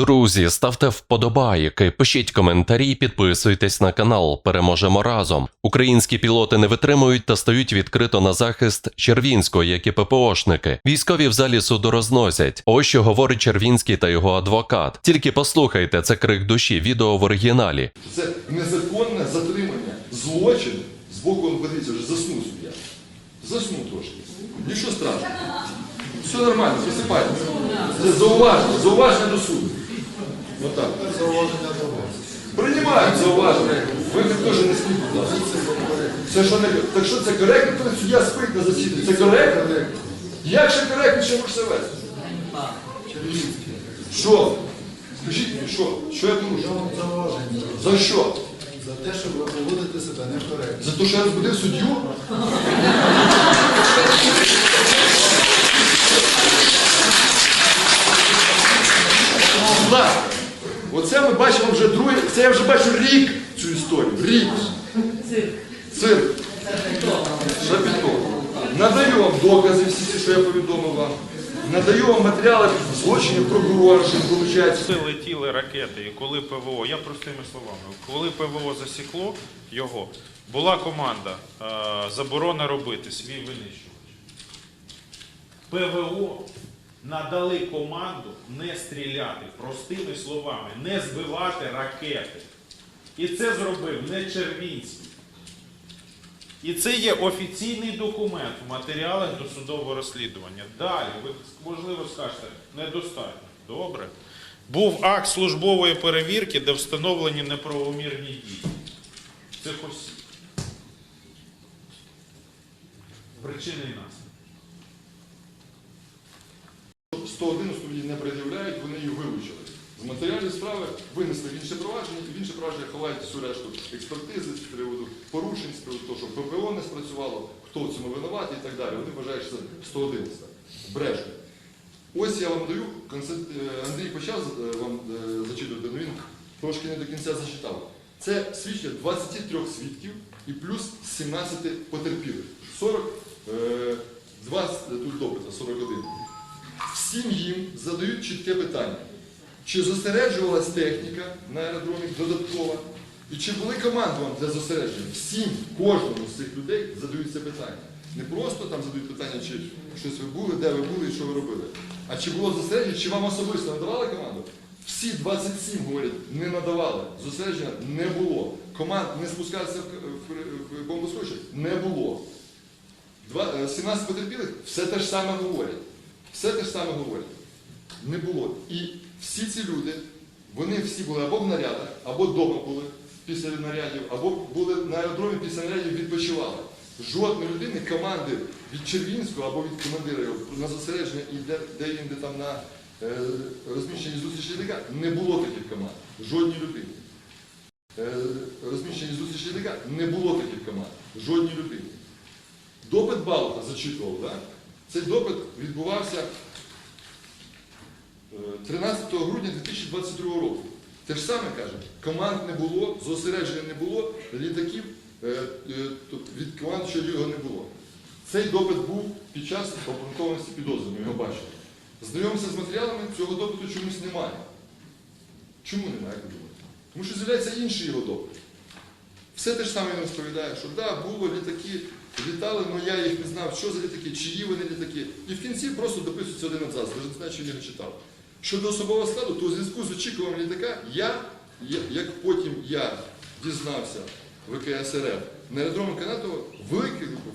Друзі, ставте вподобайки, пишіть коментарі, підписуйтесь на канал. Переможемо разом. Українські пілоти не витримують та стають відкрито на захист Червінського, як і ППОшники. Військові в залі суду розносять. Ось що говорить Червінський та його адвокат. Тільки послухайте, це крик душі. Відео в оригіналі. Це незаконне затримання, злочин з боку подивіться, вже заснув суддя. Заснув трошки. Нічого страшного. Все нормально, просипайтеся. Це зауваження, зауваження до суду. Отак. Зауваження до вас. Приймаємо зауваження. Ви теж не спіть, будь ласка. Це що не так що це коректно, коли суддя спить на засіданні? Це коректно? Як ще коректно, що ви себе? Що? Скажіть мені, що? Що я порушив? Я вам зауваження. За що? За те, що ви поводите себе некоректно. За те, що я розбудив суддю? Ми бачимо вже другий, це я вже бачу рік цю історію. Рік. Цирк. Шапіто. Надаю вам докази всі, ці, що я повідомив вам. Надаю вам матеріали злочинів прокурора, що виходить. Коли летіли ракети, і коли ПВО, я простими словами, коли ПВО засікло його, була команда е, заборона робити свій винищувач. ПВО надали команду не стріляти простими словами, не збивати ракети. І це зробив не Червінський. І це є офіційний документ в матеріалах досудового розслідування. Далі, ви, можливо, скажете, недостатньо. Добре. Був акт службової перевірки, де встановлені неправомірні дії. Цих осіб. Причини нас. 101 у не пред'являють, вони її вилучили. З матеріалів справи винесли в інше провадження, і в інше провадження ховають всю решту експертизи з приводу порушень, з приводу того, що ППО не спрацювало, хто в цьому винуватий і так далі. Вони вважають, що це 111. Брешка. Ось я вам даю, е, Андрій почав е, вам е, зачитувати, але він трошки не до кінця зачитав. Це свідчення 23 свідків і плюс 17 потерпілих. 40, 20, тут допита, 41. Всім їм задають чітке питання. Чи зосереджувалась техніка на аеродромі додаткова? І чи були команди вам для зосередження? Всім, кожному з цих людей задають це питання. Не просто там задають питання, чи щось ви були, де ви були і що ви робили. А чи було зосередження, чи вам особисто надавали команду? Всі 27 говорять, не надавали. Зосередження не було. Команд не спускатися в, бомбосховище не було. Два- е, 17 потерпілих все те ж саме говорять. Все те ж саме говорять. Не було. І всі ці люди, вони всі були або в нарядах, або вдома були після нарядів, або були на аеродромі після нарядів відпочивали. Жодної людини команди від Червінського або від командира на зосередження і де, де він де там на е, розміщенні зустрічі літака, не було таких команд. Жодній людині. Е, розміщенні зустрічі літака не було таких команд. Жодній людині. Допит Балуха зачитував, да? Цей допит відбувався е, 13 грудня 2022 року. Те ж саме каже, команд не було, зосередження не було, літаків е, е, від команд, що його не було. Цей допит був під час обґрунтованості підозри, ми його бачили. Знайомимося з матеріалами, цього допиту чомусь немає. Чому немає, як думаєте? Тому що з'являється інший його допит. Все те ж саме він розповідає, що да, було літаки, літали, але я їх не знав, що за літаки, чиї вони літаки. І в кінці просто дописується один абзац, навіть не знаю, чи він його читав. Щодо особового складу, то у зв'язку з очікуванням літака, я, як потім я дізнався ВКСРФ, на аеродромі Канатова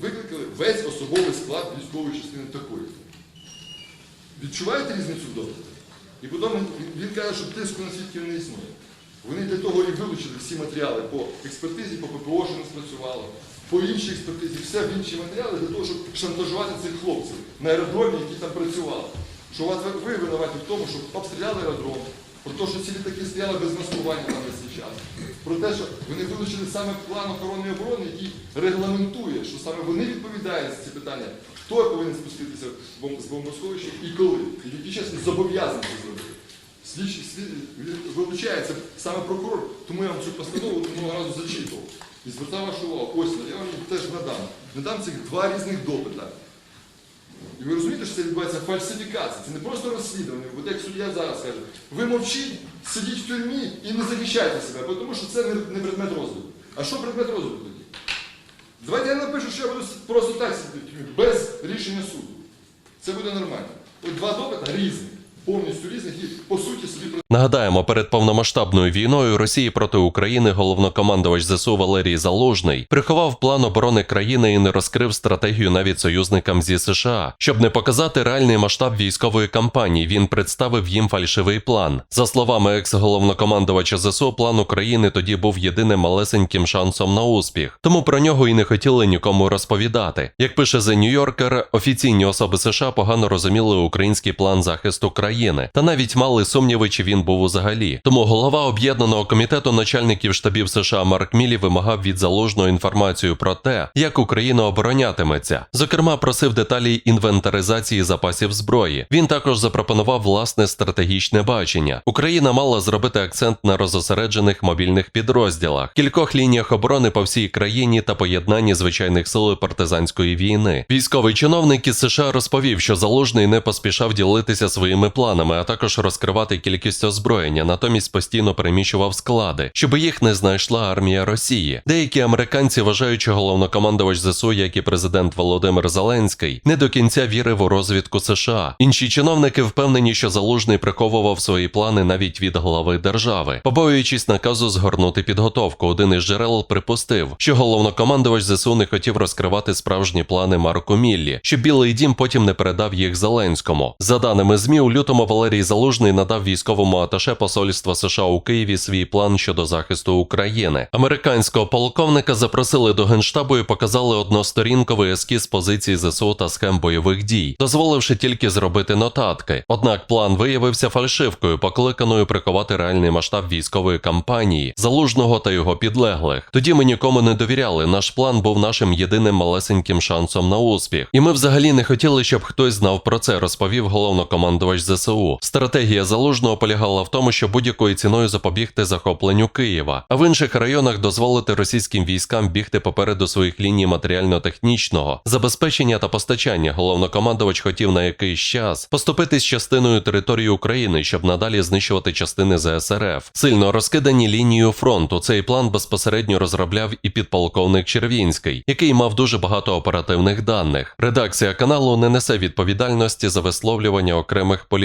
викликали, весь особовий склад військової частини такої. Відчуваєте різницю в допиті? І потім він каже, що тиску на свідків не існує. Вони для того і вилучили всі матеріали по експертизі, по ППО, що не спрацювало, по іншій експертизі, все в інші матеріали для того, щоб шантажувати цих хлопців на аеродромі, які там працювали. Що от ви ви винуваті в тому, що обстріляли аеродром, про те, що ці літаки стояли без маскування там весь час. Про те, що вони вилучили саме план охорони оборони, який регламентує, що саме вони відповідають за ці питання, хто повинен спуститися з бомбосховища і коли, і в який час він це зробити. Слідчий слід, вилучається саме прокурор, тому я вам цю постанову минулого разу зачитував. І звертав вашу увагу, ось я вам теж надам. Надам цих два різних допита. І ви розумієте, що це відбувається фальсифікація, це не просто розслідування. От як суддя зараз каже, ви мовчіть, сидіть в тюрмі і не захищайте себе, тому що це не, предмет розгляду. А що предмет розгляду тоді? Давайте я напишу, що я буду просто так сидіти в тюрмі, без рішення суду. Це буде нормально. От два допита різних, повністю різних і по суті собі Нагадаємо, перед повномасштабною війною Росії проти України головнокомандувач ЗСУ Валерій Залужний приховав план оборони країни і не розкрив стратегію навіть союзникам зі США. Щоб не показати реальний масштаб військової кампанії, він представив їм фальшивий план. За словами екс-головнокомандувача ЗСУ, план України тоді був єдиним малесеньким шансом на успіх, тому про нього і не хотіли нікому розповідати. Як пише The New Yorker, офіційні особи США погано розуміли український план захисту країни та навіть мали сумніви, чи він був взагалі. Тому голова об'єднаного комітету начальників штабів США Марк Мілі вимагав від залужного інформацію про те, як Україна оборонятиметься. Зокрема, просив деталі інвентаризації запасів зброї. Він також запропонував власне стратегічне бачення. Україна мала зробити акцент на розосереджених мобільних підрозділах, кількох лініях оборони по всій країні та поєднанні звичайних сил партизанської війни. Військовий чиновник із США розповів, що залужний не поспішав ділитися своїми планами, а також розкривати кількість озброєння, натомість постійно переміщував склади, щоб їх не знайшла армія Росії. Деякі американці вважають, що головнокомандувач ЗСУ, як і президент Володимир Зеленський, не до кінця вірив у розвідку США. Інші чиновники впевнені, що залужний приховував свої плани навіть від глави держави, побоюючись наказу згорнути підготовку. Один із джерел припустив, що головнокомандувач ЗСУ не хотів розкривати справжні плани Марку Міллі, щоб Білий Дім потім не передав їх Зеленському. За даними ЗМІ, у лютому Валерій Залужний надав військовому аташе посольства США у Києві свій план щодо захисту України. Американського полковника запросили до генштабу і показали односторінковий ескіз позицій ЗСУ та схем бойових дій, дозволивши тільки зробити нотатки. Однак план виявився фальшивкою, покликаною приховати реальний масштаб військової кампанії, залужного та його підлеглих. Тоді ми нікому не довіряли. Наш план був нашим єдиним малесеньким шансом на успіх. І ми взагалі не хотіли, щоб хтось знав про це, розповів головнокомандувач ЗСУ. Стратегія залужного полягала в тому, що будь-якою ціною запобігти захопленню Києва, а в інших районах дозволити російським військам бігти попереду своїх ліній матеріально-технічного забезпечення та постачання. Головнокомандувач хотів на якийсь час поступитись частиною території України, щоб надалі знищувати частини ЗСРФ. Сильно розкидані лінію фронту. Цей план безпосередньо розробляв і підполковник Червінський, який мав дуже багато оперативних даних. Редакція каналу не несе відповідальності за висловлювання окремих